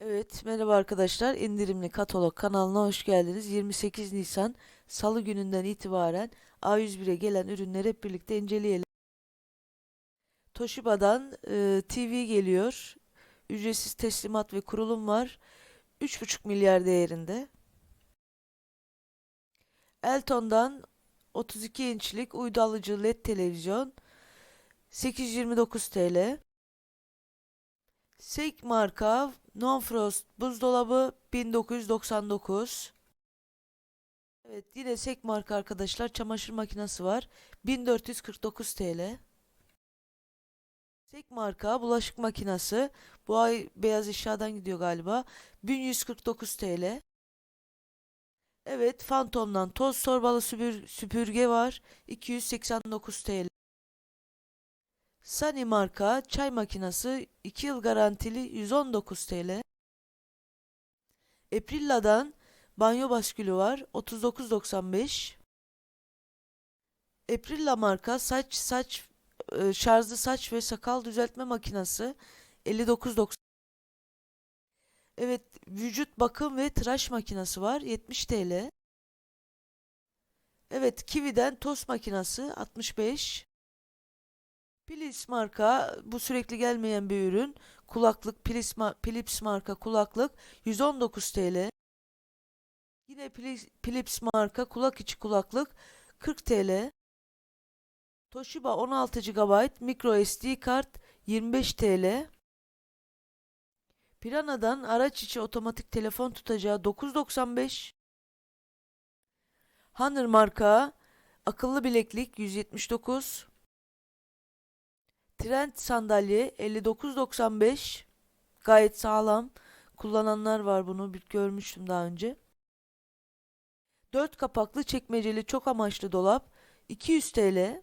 Evet, merhaba arkadaşlar. İndirimli Katalog kanalına hoş geldiniz. 28 Nisan Salı gününden itibaren A101'e gelen ürünleri hep birlikte inceleyelim. Toshiba'dan e, TV geliyor. Ücretsiz teslimat ve kurulum var. 3,5 milyar değerinde. Elton'dan 32 inçlik uydu alıcı LED televizyon 829 TL. Seik marka Non-Frost buzdolabı 1999. Evet yine Seik marka arkadaşlar çamaşır makinesi var. 1449 TL. Seik marka bulaşık makinesi. Bu ay beyaz eşyadan gidiyor galiba. 1149 TL. Evet Phantom'dan toz torbalı süpür- süpürge var. 289 TL. Sunny marka çay makinesi 2 yıl garantili 119 TL. Aprilla'dan banyo baskülü var 39.95. Aprilla marka saç saç e, şarjlı saç ve sakal düzeltme makinesi 59.90. Evet vücut bakım ve tıraş makinesi var 70 TL. Evet Kiwi'den tost makinesi 65. Philips marka bu sürekli gelmeyen bir ürün. Kulaklık Philips, ma- Philips marka kulaklık 119 TL. Yine Philips, marka kulak içi kulaklık 40 TL. Toshiba 16 GB micro SD kart 25 TL. Piranha'dan araç içi otomatik telefon tutacağı 9.95. Honor marka akıllı bileklik 179. Trend sandalye 59.95 gayet sağlam. Kullananlar var bunu görmüştüm daha önce. 4 kapaklı çekmeceli çok amaçlı dolap 200 TL.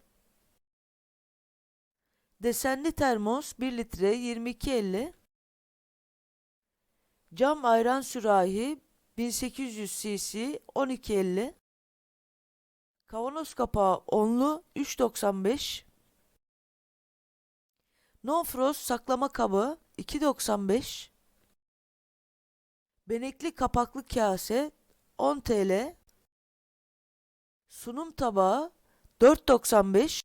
Desenli termos 1 litre 22.50. Cam ayran sürahi 1800 cc 12.50. Kavanoz kapağı onlu 3.95. No Frost saklama kabı 2.95. Benekli kapaklı kase 10 TL. Sunum tabağı 4.95.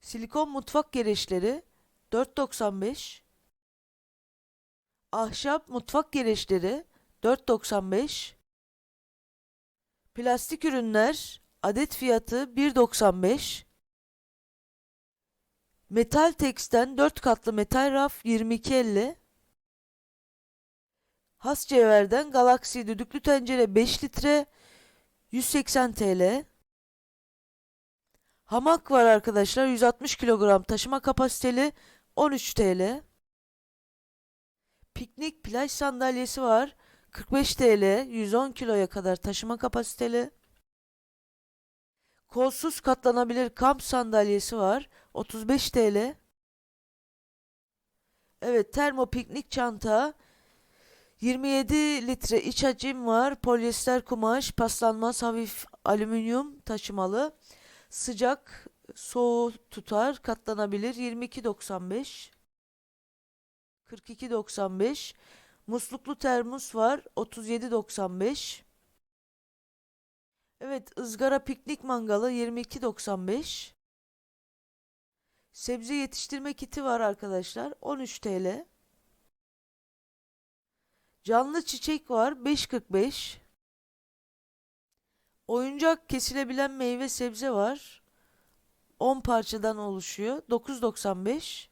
Silikon mutfak gereçleri 4.95. Ahşap mutfak gereçleri 4.95. Plastik ürünler adet fiyatı 1.95. Metal Tex'ten 4 katlı metal raf 22.50. Has Cevher'den Galaxy düdüklü tencere 5 litre 180 TL. Hamak var arkadaşlar 160 kilogram taşıma kapasiteli 13 TL. Piknik plaj sandalyesi var 45 TL 110 kiloya kadar taşıma kapasiteli. Kolsuz katlanabilir kamp sandalyesi var 35 TL. Evet termo piknik çanta 27 litre iç hacim var. Polyester kumaş, paslanmaz hafif alüminyum taşımalı. Sıcak, soğuğu tutar, katlanabilir 22.95 42.95 Musluklu termos var 37.95 Evet ızgara piknik mangalı 22.95 Sebze yetiştirme kiti var arkadaşlar. 13 TL Canlı çiçek var. 5.45 Oyuncak kesilebilen meyve sebze var. 10 parçadan oluşuyor. 9.95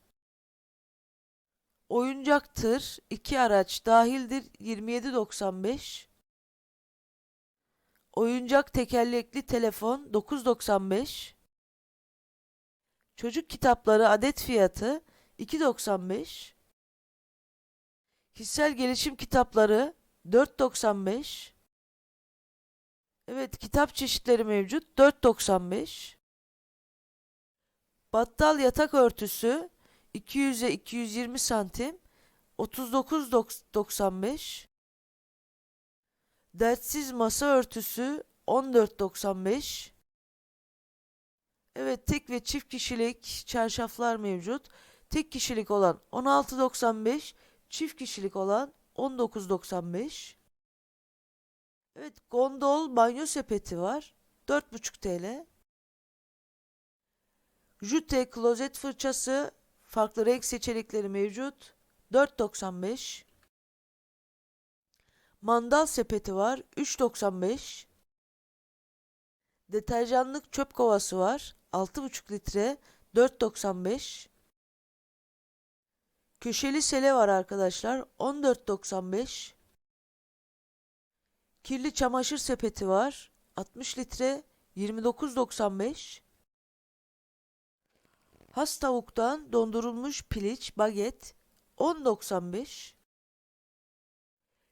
Oyuncak tır. 2 araç dahildir. 27.95 Oyuncak tekerlekli telefon. 9.95 Çocuk kitapları adet fiyatı 2.95 Kişisel gelişim kitapları 4.95 Evet kitap çeşitleri mevcut 4.95 Battal yatak örtüsü 200'e 220 santim 39.95 Dertsiz masa örtüsü 14.95 Evet tek ve çift kişilik çarşaflar mevcut. Tek kişilik olan 16.95 Çift kişilik olan 19.95. Evet, gondol banyo sepeti var. 4,5 TL. Jute klozet fırçası farklı renk seçenekleri mevcut. 4.95. Mandal sepeti var. 3.95. Deterjanlık çöp kovası var. 6,5 litre. 4.95. Köşeli sele var arkadaşlar. 14.95. Kirli çamaşır sepeti var. 60 litre 29.95. Has tavuktan dondurulmuş piliç baget 10.95.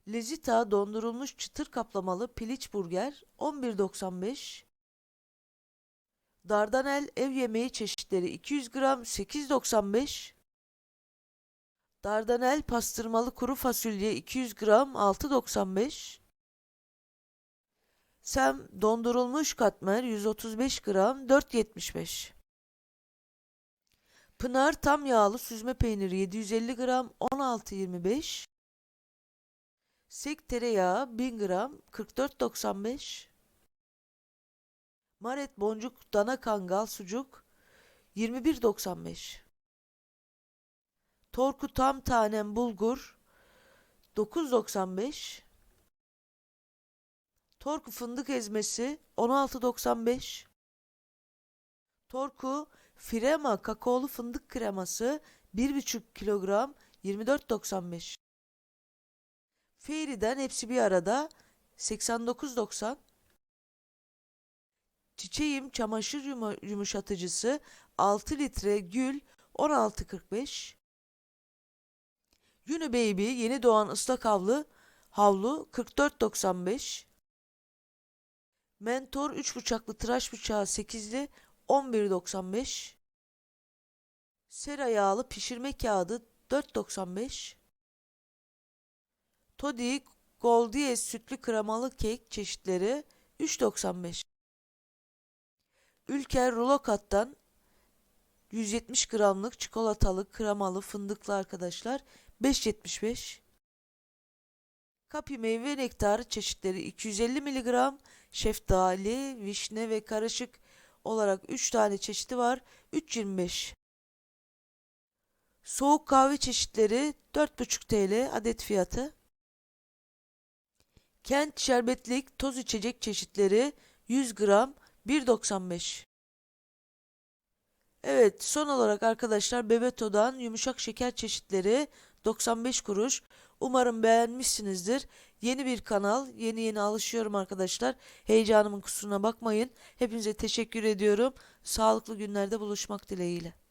Lezita dondurulmuş çıtır kaplamalı piliç burger 11.95. Dardanel ev yemeği çeşitleri 200 gram 8.95. Dardanel pastırmalı kuru fasulye 200 gram 6.95. Sem dondurulmuş katmer 135 gram 4.75. Pınar tam yağlı süzme peyniri 750 gram 16.25. Sek tereyağı 1000 gram 44.95. Maret boncuk dana kangal sucuk 21.95. Torku tam tanem bulgur 9.95. Torku fındık ezmesi 16.95. Torku Firema kakaolu fındık kreması 1,5 kilogram 24.95. Fairy'den hepsi bir arada 89.90. Çiçeğim çamaşır yumuşatıcısı 6 litre gül 16.45. Uni Baby yeni doğan ıslak havlu havlu 44.95. Mentor 3 bıçaklı tıraş bıçağı 8'li 11.95. Sera yağlı pişirme kağıdı 4.95. Toddy Goldies sütlü kremalı kek çeşitleri 3.95. Ülker rulo kattan 170 gramlık çikolatalı kremalı fındıklı arkadaşlar 5.75. Kapi meyve nektarı çeşitleri 250 mg, şeftali, vişne ve karışık olarak 3 tane çeşidi var 3.25. Soğuk kahve çeşitleri 4.5 TL adet fiyatı. Kent şerbetlik toz içecek çeşitleri 100 gram 1.95. Evet son olarak arkadaşlar Bebeto'dan yumuşak şeker çeşitleri 95 kuruş. Umarım beğenmişsinizdir. Yeni bir kanal, yeni yeni alışıyorum arkadaşlar. Heyecanımın kusuruna bakmayın. Hepinize teşekkür ediyorum. Sağlıklı günlerde buluşmak dileğiyle.